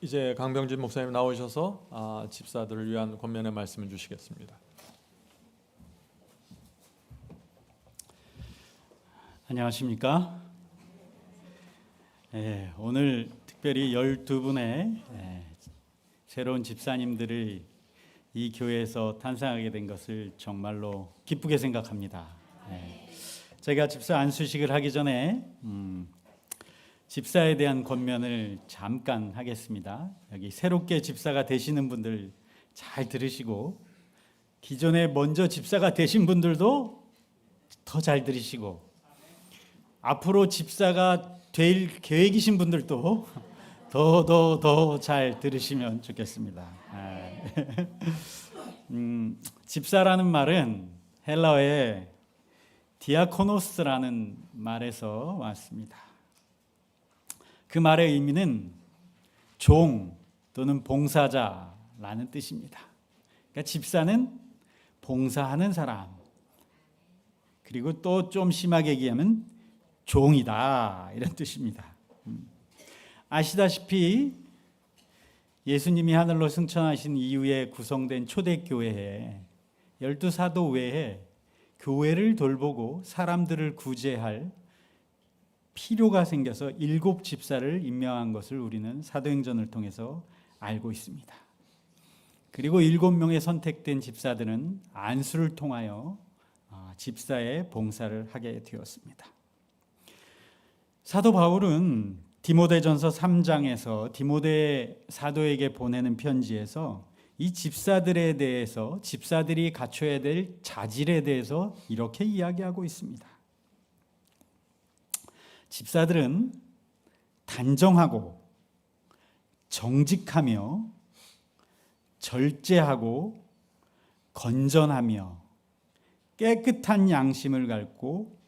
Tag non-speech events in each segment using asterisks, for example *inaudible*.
이제 강병진 목사님 나오셔서 아, 집사들을 위한 권면의 말씀을 주시겠습니다. 안녕하십니까? 예, 오늘 특별히 12분의 예, 새로운 집사님들을 이 교회에서 탄생하게 된 것을 정말로 기쁘게 생각합니다. 예, 제가 집사 안수식을 하기 전에 음, 집사에 대한 권면을 잠깐 하겠습니다. 여기 새롭게 집사가 되시는 분들 잘 들으시고 기존에 먼저 집사가 되신 분들도 더 잘 들으시고 앞으로 집사가 될 계획이신 분들도 더 더 더 잘 들으시면 좋겠습니다. 아, *laughs* 음, 집사라는 말은 헬라어의 디아코노스라는 말에서 왔습니다. 그 말의 의미는 종 또는 봉사자라는 뜻입니다. 그러니까 집사는 봉사하는 사람. 그리고 또 좀 심하게 얘기하면 종이다 이런 뜻입니다. 음. 아시다시피 예수님이 하늘로 승천하신 이후에 구성된 초대교회에 열두 사도 외에 교회를 돌보고 사람들을 구제할 필요가 생겨서 일곱 집사를 임명한 것을 우리는 사도행전을 통해서 알고 있습니다. 그리고 일곱 명의 선택된 집사들은 안수를 통하여 아, 집사의 봉사를 하게 되었습니다. 사도 바울은 디모데전서 3장에서 디모데 사도에게 보내는 편지에서 이 집사들에 대해서 집사들이 갖춰야 될 자질에 대해서 이렇게 이야기하고 있습니다. 집사들은 단정하고 정직하며 절제하고 건전하며 깨끗한 양심을 갖고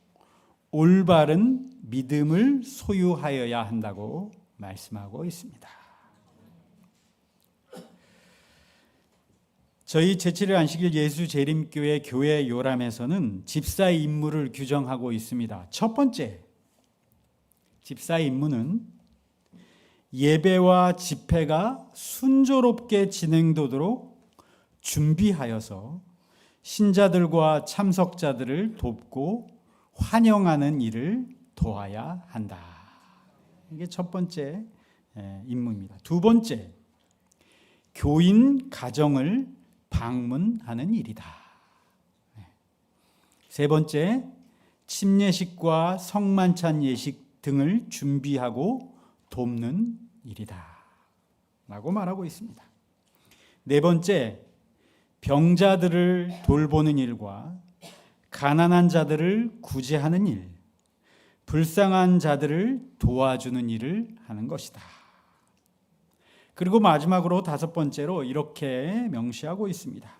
올바른 믿음을 소유하여야 한다고 말씀하고 있습니다. 저희 제7일 안식일 예수 재림교회 교회 요람에서는 집사의 임무를 규정하고 있습니다. 첫 번째, 집사의 임무는 예배와 집회가 순조롭게 진행되도록 준비하여서 신자들과 참석자들을 돕고 환영하는 일을 도와야 한다. 이게 첫 번째 예, 임무입니다. 두 번째, 교인 가정을 방문하는 일이다. 네. 세 번째, 침례식과 성만찬 예식 등을 준비하고 돕는 일이다. 라고 말하고 있습니다. 네 번째, 병자들을 돌보는 일과 가난한 자들을 구제하는 일, 불쌍한 자들을 도와주는 일을 하는 것이다. 그리고 마지막으로 다섯 번째로 이렇게 명시하고 있습니다.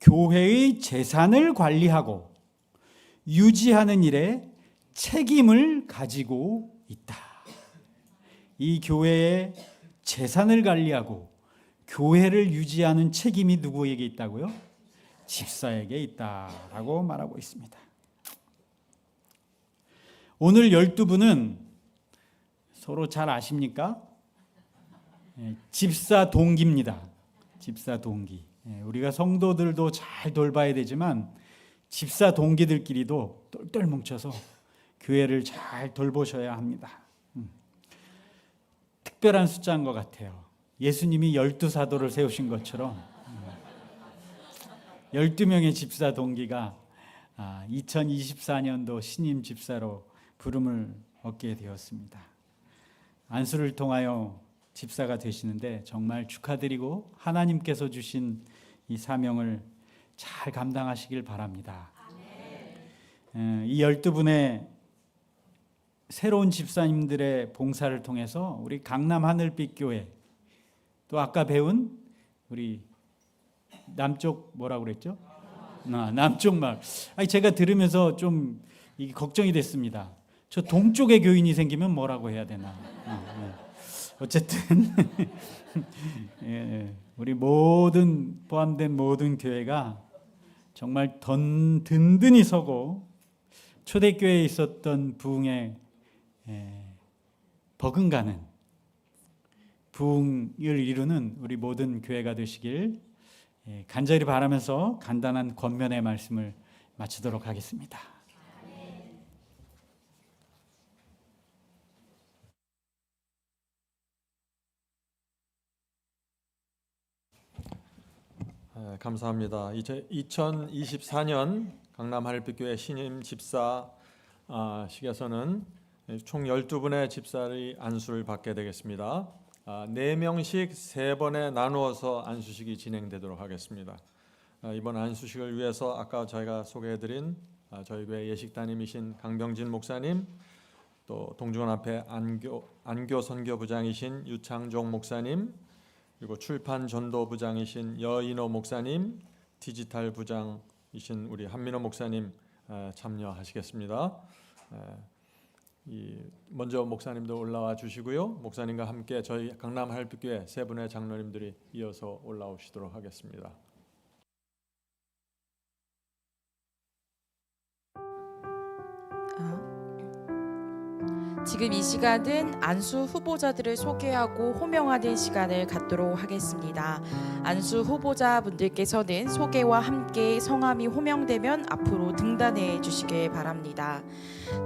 교회의 재산을 관리하고 유지하는 일에 책임을 가지고 있다. 이 교회의 재산을 관리하고 교회를 유지하는 책임이 누구에게 있다고요? 집사에게 있다라고 말하고 있습니다. 오늘 12분은 서로 잘 아십니까? 예, 집사 동기입니다. 집사 동기. 예, 우리가 성도들도 잘 돌봐야 되지만 집사 동기들끼리도 똘똘 뭉쳐서 교회를 잘 돌보셔야 합니다. 음. 특별한 숫자인 것 같아요. 예수님이 열두 사도를 세우신 것처럼 12명의 집사 동기가 2024년도 신임 집사로 부름을 얻게 되었습니다. 안수를 통하여 집사가 되시는데 정말 축하드리고 하나님께서 주신 이 사명을 잘 감당하시길 바랍니다. 이 12분의 새로운 집사님들의 봉사를 통해서 우리 강남 하늘빛 교회 또 아까 배운 우리 남쪽 뭐라고 그랬죠? 아, 남쪽 마을. 아니 제가 들으면서 좀 걱정이 됐습니다. 저 동쪽에 교인이 생기면 뭐라고 해야 되나? 어, 네. 어쨌든 *laughs* 예, 예, 우리 모든 포함된 모든 교회가 정말 던, 든든히 서고 초대교회에 있었던 부흥에 예, 버금가는 부흥을 이루는 우리 모든 교회가 되시길 예, 간절히 바라면서 간단한 권면의 말씀을 마치도록 하겠습니다. 네, 감사합니다. 이제 2024년 강남 하늘빛교회 신임 집사 아, 식에서는 총 12분의 집사의 안수를 받게 되겠습니다. 아, 4명씩 3번에 나누어서 안수식이 진행되도록 하겠습니다. 아, 이번 안수식을 위해서 아까 저희가 소개해드린 아, 저희 교회 예식 담임이신 강병진 목사님, 또 동중원 앞에 안교 안교 선교부장이신 유창종 목사님, 그리고 출판 전도 부장이신 여인호 목사님, 디지털 부장이신 우리 한민호 목사님 에, 참여하시겠습니다. 먼저 목사님도 올라와 주시고요. 목사님과 함께 저희 강남 할빛교회 세 분의 장로님들이 이어서 올라오시도록 하겠습니다. 지금 이 시간은 안수 후보자들을 소개하고 호명하는 시간을 갖도록 하겠습니다. 안수 후보자 분들께서는 소개와 함께 성함이 호명되면 앞으로 등단해 주시길 바랍니다.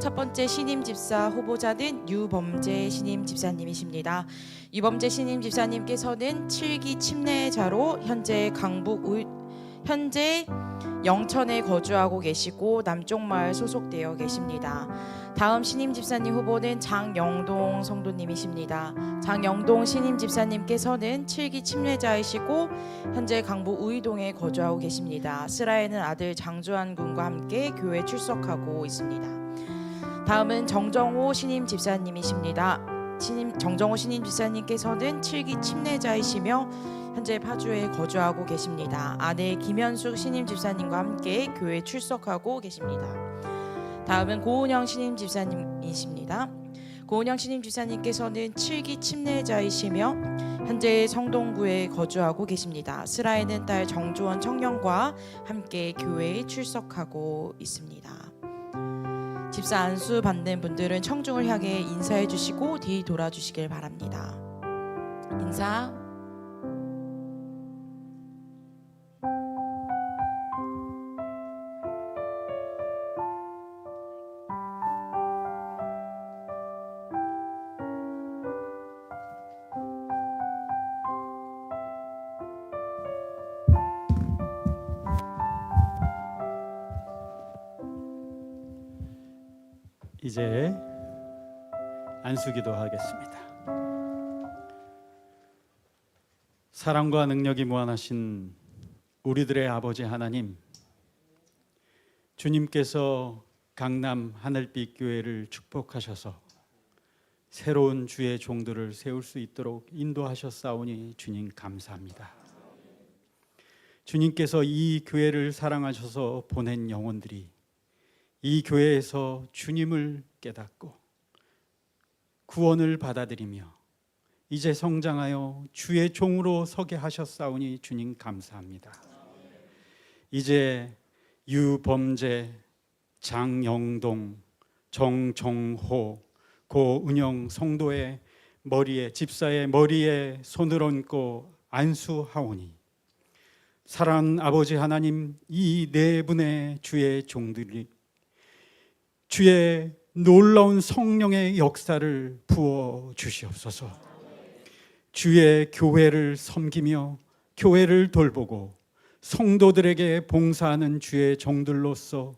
첫 번째 신임 집사 후보자는 유범재 신임 집사님이십니다. 유범재 신임 집사님께서는 7기 침례자로 현재 강북 울 현재 영천에 거주하고 계시고 남쪽 마을 소속되어 계십니다. 다음 신임 집사님 후보는 장영동 성도님이십니다. 장영동 신임 집사님께서는 7기 침례자이시고 현재 강북 우이동에 거주하고 계십니다. 스라에는 아들 장주한 군과 함께 교회 출석하고 있습니다. 다음은 정정호 신임 집사님이십니다. 신임 정정호 신임 집사님께서는 7기 침례자이시며 현재 파주에 거주하고 계십니다. 아내 김현숙 신임 집사님과 함께 교회 출석하고 계십니다. 다음은 고은영 신임 집사님이십니다. 고은영 신임 집사님께서는 7기 침례자이시며 현재 성동구에 거주하고 계십니다. 스라에는 딸 정주원 청년과 함께 교회에 출석하고 있습니다. 집사 안수 받는 분들은 청중을 향해 인사해 주시고 뒤 돌아 주시길 바랍니다. 인사. 안수기도 하겠습니다. 사랑과 능력이 무한하신 우리들의 아버지 하나님, 주님께서 강남 하늘빛 교회를 축복하셔서 새로운 주의 종들을 세울 수 있도록 인도하셨사오니 주님 감사합니다. 주님께서 이 교회를 사랑하셔서 보낸 영혼들이 이 교회에서 주님을 깨닫고 구원을 받아들이며 이제 성장하여 주의 종으로 서게 하셨사오니 주님 감사합니다. 이제 유범재, 장영동, 정정호, 고은영 성도의 머리에 집사의 머리에 손을 얹고 안수하오니 사랑하는 아버지 하나님 이 네 분의 주의 종들이 주의 놀라운 성령의 역사를 부어 주시옵소서. 주의 교회를 섬기며 교회를 돌보고 성도들에게 봉사하는 주의 종들로서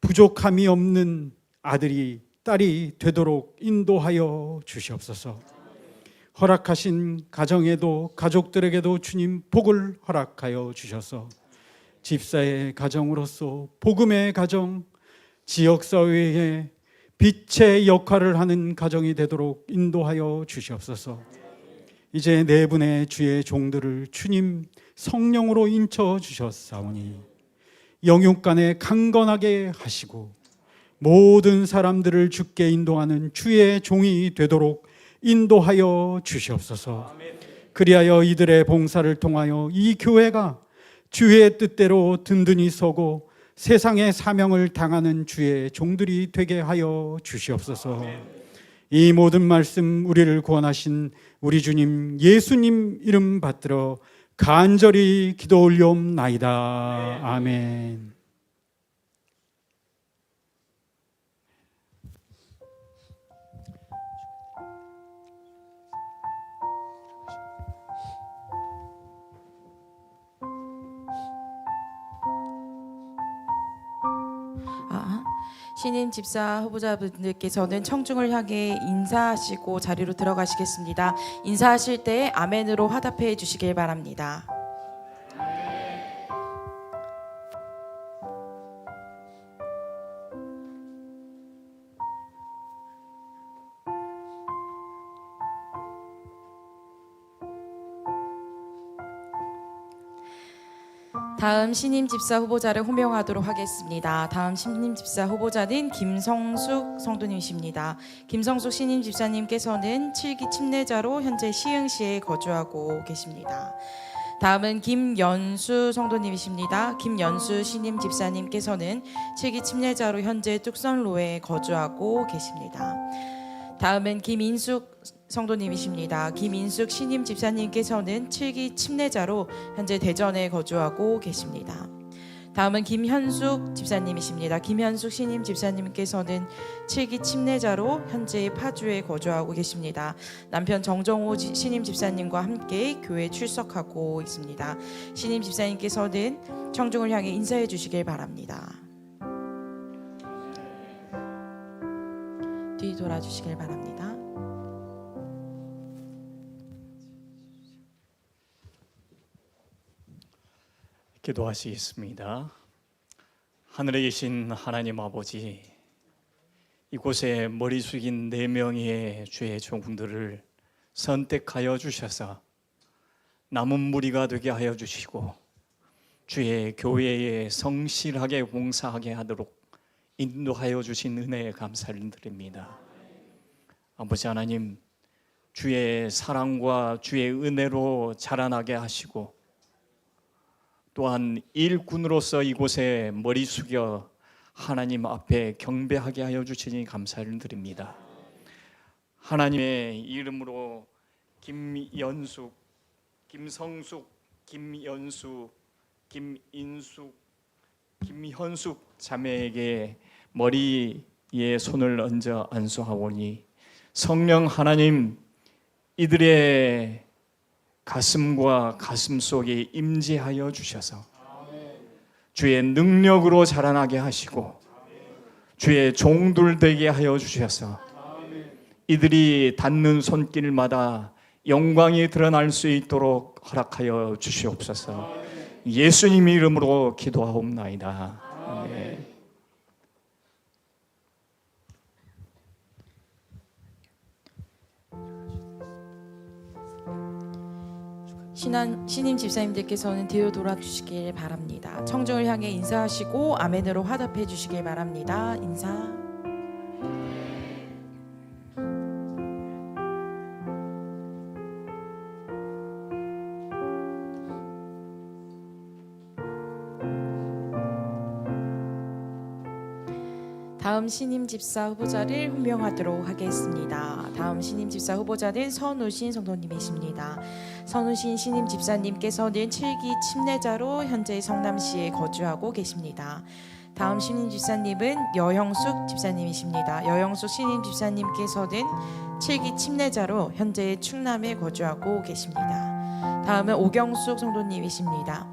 부족함이 없는 아들이 딸이 되도록 인도하여 주시옵소서. 허락하신 가정에도 가족들에게도 주님 복을 허락하여 주셔서 집사의 가정으로서 복음의 가정 지역 사회에 빛의 역할을 하는 가정이 되도록 인도하여 주시옵소서. 이제 네 분의 주의 종들을 주님 성령으로 인쳐 주셨사오니 영육간에 강건하게 하시고 모든 사람들을 주께 인도하는 주의 종이 되도록 인도하여 주시옵소서. 그리하여 이들의 봉사를 통하여 이 교회가 주의 뜻대로 든든히 서고 세상의 사명을 당하는 주의 종들이 되게 하여 주시옵소서. 이 모든 말씀 우리를 구원하신 우리 주님 예수님 이름 받들어 간절히 기도 올려옵나이다. 아멘. 신임 집사 후보자분들께서는 청중을 향해 인사하시고 자리로 들어가시겠습니다. 인사하실 때 아멘으로 화답해 주시길 바랍니다. 다음 신임 집사 후보자를 호명하도록 하겠습니다. 다음 신임 집사 후보자는 김성숙 성도님이십니다. 김성숙 신임 집사님께서는 7기 침례자로 현재 시흥시에 거주하고 계십니다. 다음은 김연수 성도님이십니다. 김연수 신임 집사님께서는 7기 침례자로 현재 뚝선로에 거주하고 계십니다. 다음은 김인숙 성도님이십니다. 김인숙 신임 집사님께서는 7기 침례자로 현재 대전에 거주하고 계십니다. 다음은 김현숙 집사님이십니다. 김현숙 신임 집사님께서는 7기 침례자로 현재 파주에 거주하고 계십니다. 남편 정정호 지- 신임 집사님과 함께 교회 출석하고 있습니다. 신임 집사님께서는 청중을 향해 인사해 주시길 바랍니다. 뒤 돌아주시길 바랍니다. 기도하시겠습니다. 하늘에 계신 하나님 아버지, 이곳에 머리 숙인 네 명의 주의 종들을 선택하여 주셔서 남은 무리가 되게 하여 주시고 주의 교회에 성실하게 봉사하게 하도록 인도하여 주신 은혜에 감사를 드립니다. 아버지 하나님, 주의 사랑과 주의 은혜로 자라나게 하시고 또한 일꾼으로서 이곳에 머리 숙여 하나님 앞에 경배하게 하여 주시니 감사를 드립니다. 하나님의 이름으로 김연숙, 김성숙, 김연수, 김인숙, 김현숙 자매에게 머리에 손을 얹어 안수하오니 성령 하나님 이들의 가슴과 가슴 속에 임재하여 주셔서 주의 능력으로 자라나게 하시고 주의 종들 되게 하여 주셔서 이들이 닿는 손길마다 영광이 드러날 수 있도록 허락하여 주시옵소서. 예수님 이름으로 기도하옵나이다. 신한, 신임 집사님들께서는 뒤로 돌아주시길 바랍니다. 청중을 향해 인사하시고 아멘으로 화답해 주시길 바랍니다. 인사. 다음 신임 집사 후보자를 호명하도록 하겠습니다. 다음 신임 집사 후보자는 선우신 성도님이십니다. 선우신 신임 집사님께서는 7기 침례자로 현재 성남시에 거주하고 계십니다. 다음 신임 집사님은 여형숙 집사님이십니다. 여형숙 신임 집사님께서는 7기 침례자로 현재 충남에 거주하고 계십니다. 다음은 오경숙 성도님이십니다.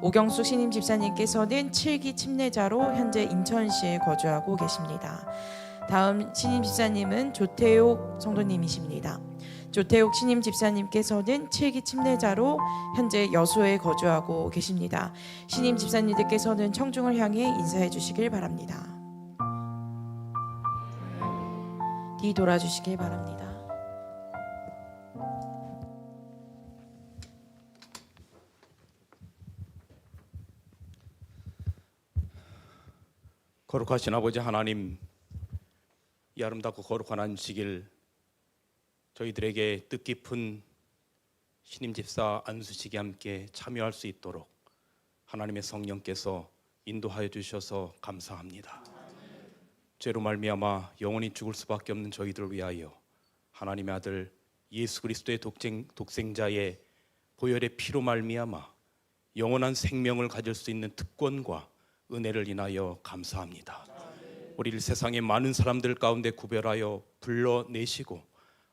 오경숙 신임 집사님께서는 7기 침례자로 현재 인천시에 거주하고 계십니다. 다음 신임 집사님은 조태옥 성도님이십니다. 조태옥 신임 집사님께서는 7기 침례자로 현재 여수에 거주하고 계십니다. 신임 집사님들께서는 청중을 향해 인사해 주시길 바랍니다. 뒤 돌아주시길 바랍니다. 거룩하신 아버지 하나님, 이 아름답고 거룩한 안식일 저희들에게 뜻깊은 신임 집사 안수식에 함께 참여할 수 있도록 하나님의 성령께서 인도하여 주셔서 감사합니다. 죄로 말미암아 영원히 죽을 수밖에 없는 저희들을 위하여 하나님의 아들 예수 그리스도의 독생, 독생자의 보혈의 피로 말미암아 영원한 생명을 가질 수 있는 특권과 은혜를 인하여 감사합니다. 우리를 세상의 많은 사람들 가운데 구별하여 불러내시고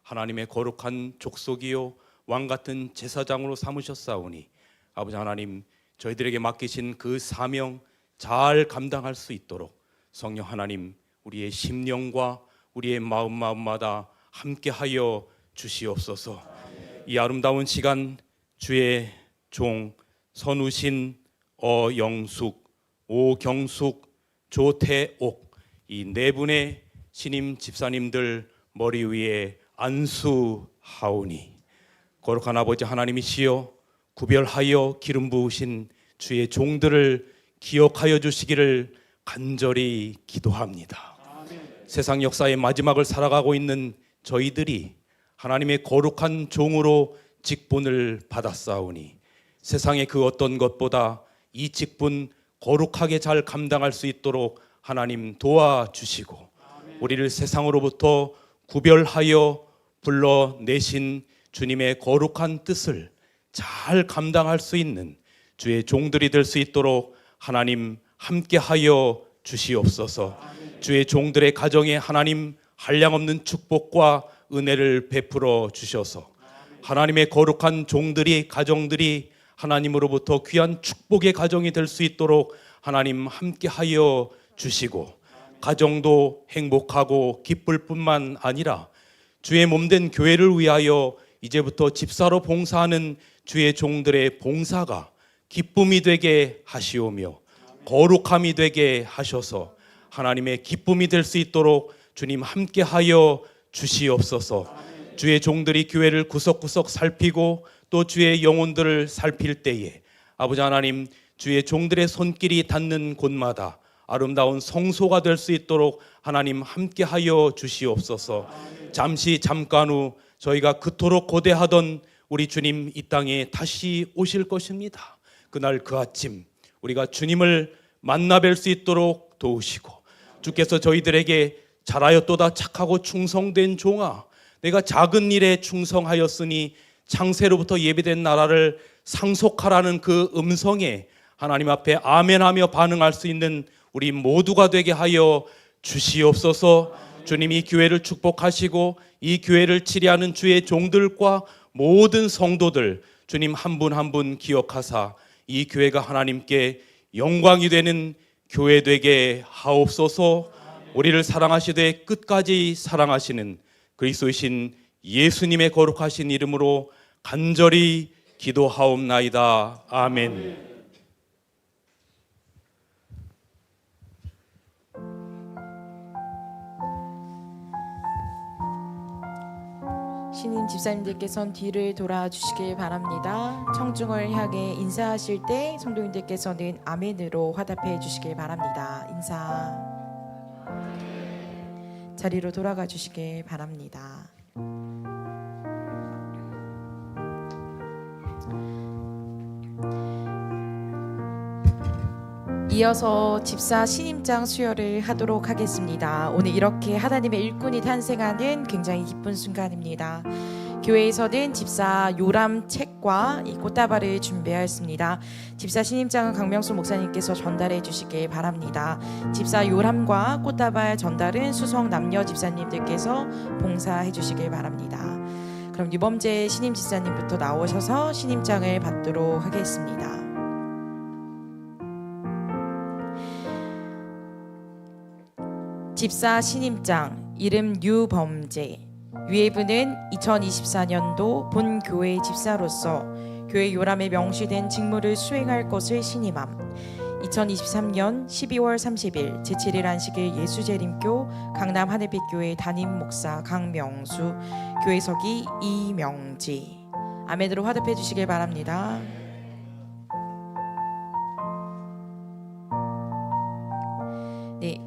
하나님의 거룩한 족속이요 왕 같은 제사장으로 삼으셨사오니 아버지 하나님 저희들에게 맡기신 그 사명 잘 감당할 수 있도록 성령 하나님 우리의 심령과 우리의 마음 마음마다 함께하여 주시옵소서. 이 아름다운 시간 주의 종 선우신 어영숙 오경숙 조태옥 이 네 분의 신임 집사님들 머리 위에 안수하오니 거룩한 아버지 하나님이시여 구별하여 기름 부으신 주의 종들을 기억하여 주시기를 간절히 기도합니다. 세상 역사의 마지막을 살아가고 있는 저희들이 하나님의 거룩한 종으로 직분을 받았사오니 세상의 그 어떤 것보다 이 직분 거룩하게 잘 감당할 수 있도록 하나님 도와주시고 우리를 세상으로부터 구별하여 불러내신 주님의 거룩한 뜻을 잘 감당할 수 있는 주의 종들이 될 수 있도록 하나님 함께하여 주시옵소서. 주의 종들의 가정에 하나님 한량없는 축복과 은혜를 베풀어 주셔서 하나님의 거룩한 종들이 가정들이 하나님으로부터 귀한 축복의 가정이 될 수 있도록 하나님 함께하여 주시고 가정도 행복하고 기쁠 뿐만 아니라 주의 몸된 교회를 위하여 이제부터 집사로 봉사하는 주의 종들의 봉사가 기쁨이 되게 하시오며 거룩함이 되게 하셔서 하나님의 기쁨이 될 수 있도록 주님 함께하여 주시옵소서. 주의 종들이 교회를 구석구석 살피고 또 주의 영혼들을 살필 때에 아버지 하나님 주의 종들의 손길이 닿는 곳마다 아름다운 성소가 될 수 있도록 하나님 함께하여 주시옵소서. 잠시 잠깐 후 저희가 그토록 고대하던 우리 주님 이 땅에 다시 오실 것입니다. 그날 그 아침 우리가 주님을 만나 뵐 수 있도록 도우시고 주께서 저희들에게 잘하였도다 착하고 충성된 종아 내가 작은 일에 충성하였으니 창세로부터 예비된 나라를 상속하라는 그 음성에 하나님 앞에 아멘하며 반응할 수 있는 우리 모두가 되게 하여 주시옵소서. 주님 이 교회를 축복하시고 이 교회를 치리하는 주의 종들과 모든 성도들 주님 한 분 한분 기억하사 이 교회가 하나님께 영광이 되는 교회 되게 하옵소서. 우리를 사랑하시되 끝까지 사랑하시는 그리스도이신 예수님의 거룩하신 이름으로 간절히 기도하옵나이다. 아멘. 신임 집사님들께서는 뒤를 돌아 주시길 바랍니다. 청중을 향해 인사하실 때 성도님들께서는 아멘으로 화답해 주시길 바랍니다. 인사. 자리로 돌아가 주시길 바랍니다. 이어서 집사 신임장 수여를 하도록 하겠습니다. 오늘 이렇게 하나님의 일꾼이 탄생하는 굉장히 기쁜 순간입니다. 교회에서는 집사 요람 책과 이 꽃다발을 준비하였습니다. 집사 신임장은 강명수 목사님께서 전달해 주시길 바랍니다. 집사 요람과 꽃다발 전달은 수성 남녀 집사님들께서 봉사해 주시길 바랍니다. 그럼 유범재 신임 집사님부터 나오셔서 신임장을 받도록 하겠습니다. 집사 신임장 이름 유범재 유해부는 2024년도 본 교회 집사로서 교회 요람에 명시된 직무를 수행할 것을 신임함 2023년 12월 30일 제7일 안식일 예수재림교 강남 하늘빛교회 담임 목사 강명수 교회석이 이명지 아멘으로 화답해 주시길 바랍니다. 네,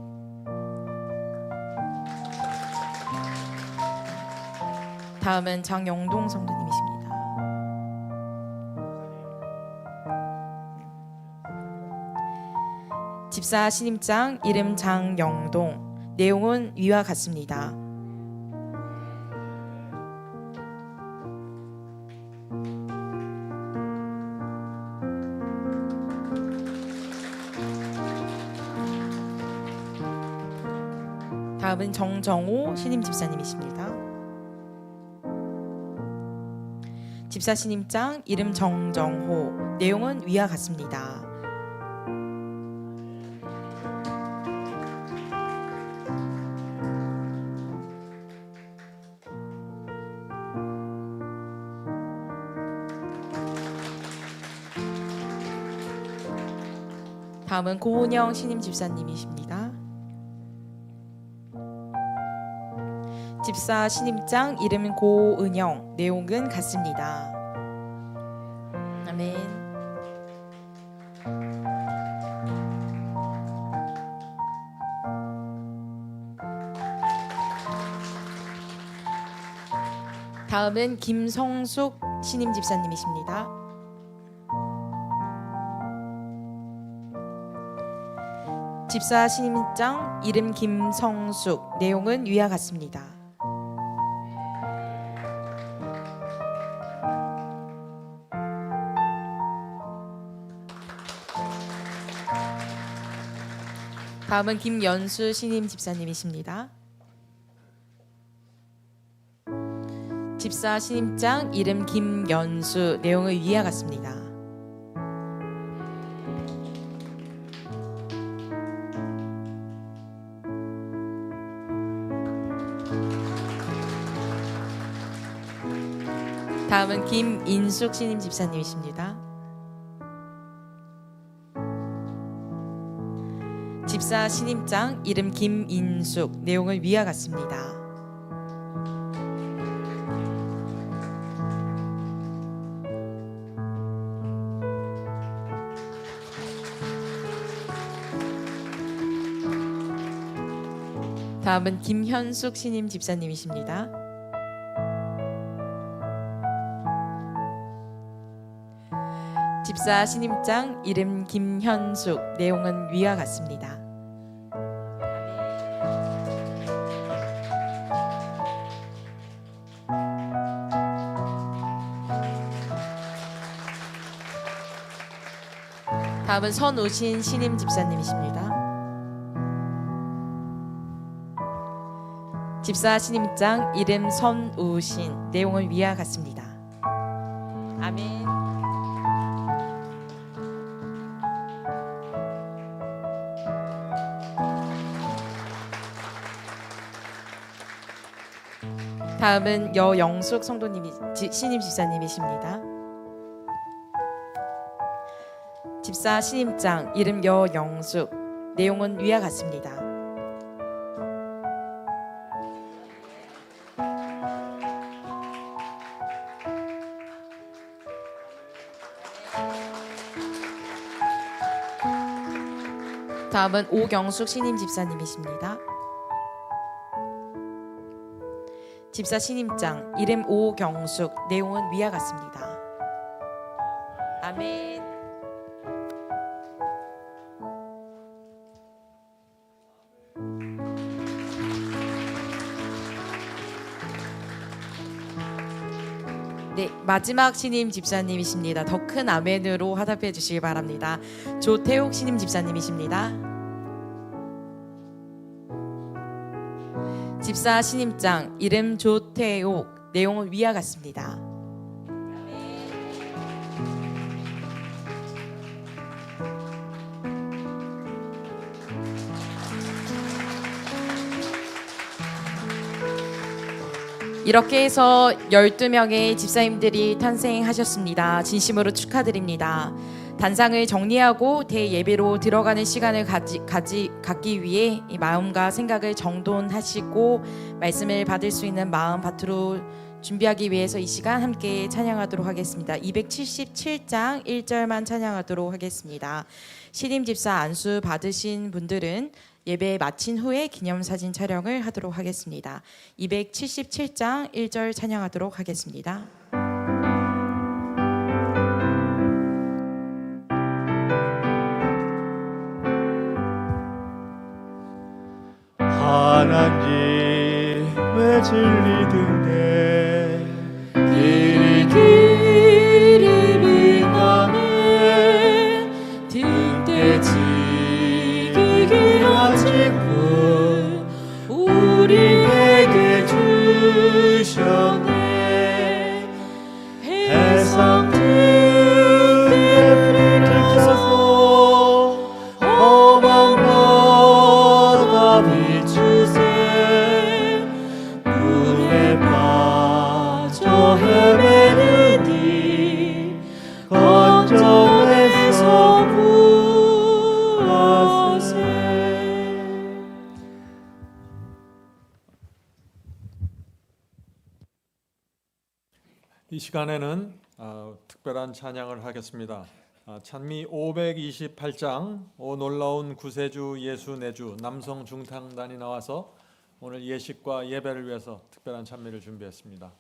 다음은 장영동 성도님이십니다. 집사 신임장 이름 장영동 내용은 위와 같습니다. 다음은 정정호 신임 집사님이십니다. 집사 신임장 이름 정정호 내용은 위와 같습니다. 다음은 고은영 신임 집사님이십니다. 집사 신임장 이름은 고은영 내용은 같습니다. 아멘. 다음은 김성숙 신임 집사님이십니다. 집사 신임장 이름 김성숙 내용은 위와 같습니다. 다음은 김연수 신임 집사님이십니다. 집사 신임장 이름 김연수 내용은 위와 같습니다. 다음은 김인숙 신임 집사님이십니다. 집사 신임장 이름 김인숙 내용은 위와 같습니다. 다음은 김현숙 신임 집사님이십니다. 집사 신임장 이름 김현숙 내용은 위와 같습니다. 다음은 선우신 신임 집사님이십니다. 집사 신임장 이름 선우신 내용은 위와 같습니다. 아멘. 다음은 여영숙 성도님이 지- 신임 집사님이십니다. 집사 신임장 이름 여영숙 내용은 위와 같습니다. 다음은 오경숙 신임 집사님이십니다. 집사 신임장 이름 오경숙 내용은 위와 같습니다. 아멘. 네, 마지막 신임 집사님이십니다. 더 큰 아멘으로 화답해 주시기 바랍니다. 조태욱 신임 집사님이십니다. 집사 신임장 이름 조태옥 내용은 위와 같습니다. 이렇게 해서 12명의 집사님들이 탄생하셨습니다. 진심으로 축하드립니다. 단상을 정리하고 대예배로 들어가는 시간을 가지, 가지, 갖기 위해 이 마음과 생각을 정돈하시고 말씀을 받을 수 있는 마음 밭으로 준비하기 위해서 이 시간 함께 찬양하도록 하겠습니다. 277장 1절만 찬양하도록 하겠습니다. 신임 집사 안수 받으신 분들은 예배 마친 후에 기념사진 촬영을 하도록 하겠습니다. 277장 1절 찬양하도록 하겠습니다. 하나님의 진리 등 시간에는 아, 특별한 찬양을 하겠습니다. 아, 찬미 528장 오 놀라운 구세주 예수 내주 남성 중탕단이 나와서 오늘 예식과 예배를 위해서 특별한 찬미를 준비했습니다.